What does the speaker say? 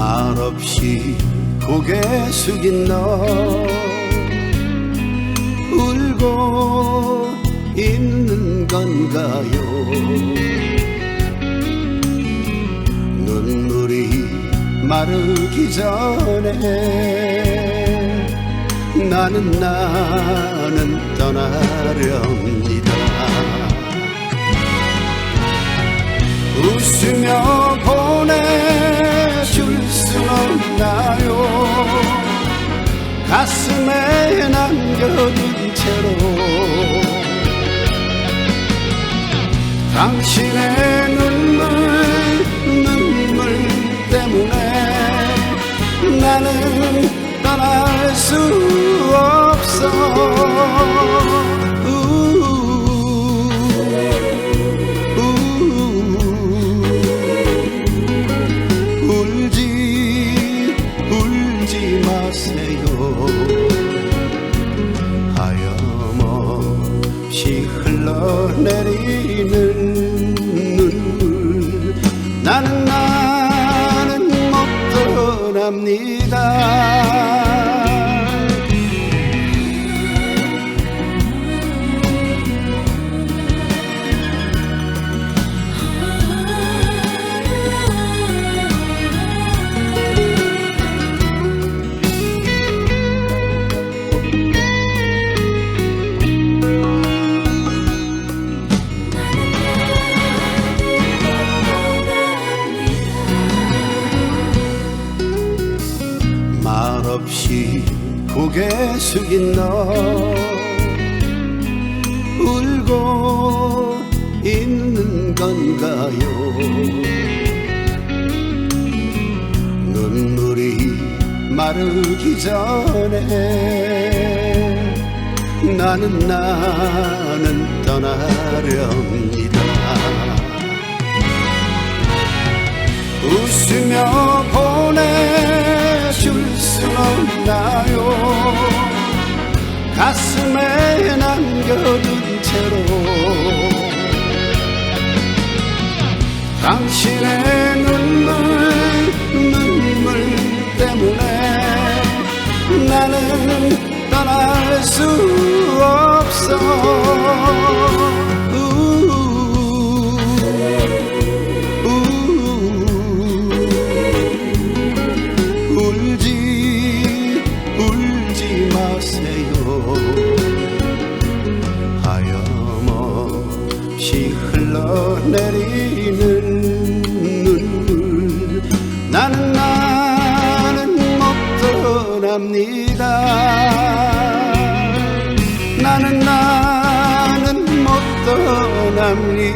말없이 고개 숙인 너. 울고 있는 건가요? 눈물이 마르기 전에 나는 나는 떠나렵니다. 웃으며 당신의 말없이 고개 숙인 너. 울고 있는 건가요? 눈물이 마르기 전에 나는 나는 떠나렵니다. 웃으며 채로. 당신의 눈물 눈물 때문에 나는 떠날 수 없어 나는 나는 못 떠납니다. 나는 나는 못 떠납니다